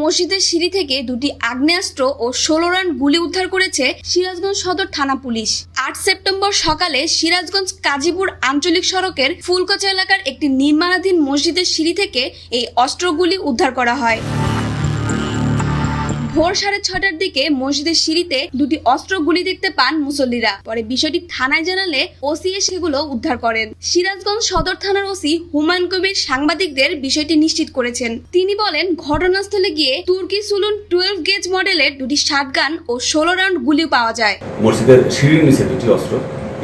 মসজিদের সিঁড়ি থেকে দুটি আগ্নেয়াস্ত্র ও ষোলো রান গুলি উদ্ধার করেছে সিরাজগঞ্জ সদর থানা পুলিশ। আট সেপ্টেম্বর সকালে সিরাজগঞ্জ কাজীপুর আঞ্চলিক সড়কের ফুলকচা এলাকার একটি নির্মাণাধীন মসজিদের সিঁড়ি থেকে এই অস্ত্রগুলি উদ্ধার করা হয়। ভোর সাড়ে ছটার দিকে মসজিদের সিঁড়িতে দুটি অস্ত্র গুলি দেখতে পান মুসল্লিরা। পরে বিষয়টি থানায় জানালে ওসি সেগুলো উদ্ধার করেন। সিরাজগঞ্জ সদর থানার ওসি হুমায়ুন কবির সাংবাদিকদের বিষয়টি নিশ্চিত করেছেন। তিনি বলেন, ঘটনাস্থলে গিয়ে তুর্কি সুলুন টুয়েলভ গেজ মডেলের দুটি শাটগান ও ষোলো রাউন্ড গুলি পাওয়া যায়। মসজিদের সিঁড়ির নিচে দুটি অস্ত্র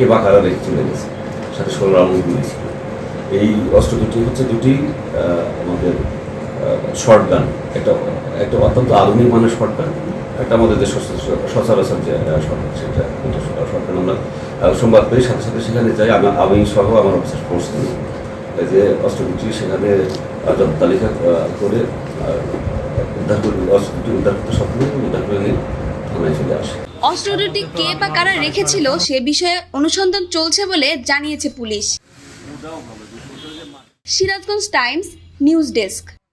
এ বাকারা চলে গেছে। সাথে ষোলো রাউন্ড গুলি ছিল। এই অস্ত্র দুটি হচ্ছে দুটি আমাদের শর্ট গান একটা একটা অত্যন্ত আধুনিক মানের শর্ট গান একটা আমাদের সচ- সচরাচর যে গান সেটা শর্ট গান আমরা সংবাদ পেয়ে সাথে সাথে সেখানে যাই। আমি আমি সহ আমার অফিসার ফোর্স যে অস্ত্রগুটি সেখানে তালিকা করে উদ্ধার করে অস্ত্রগুটি উদ্ধার করতে সফল উদ্ধার করে নিয়ে থানায় চলে আসে। অস্ত্র কে বা কারা রেখেছিল সে বিষয়ে অনুসন্ধান চলছে বলে জানিয়েছে police. Sirajganj Times, news desk.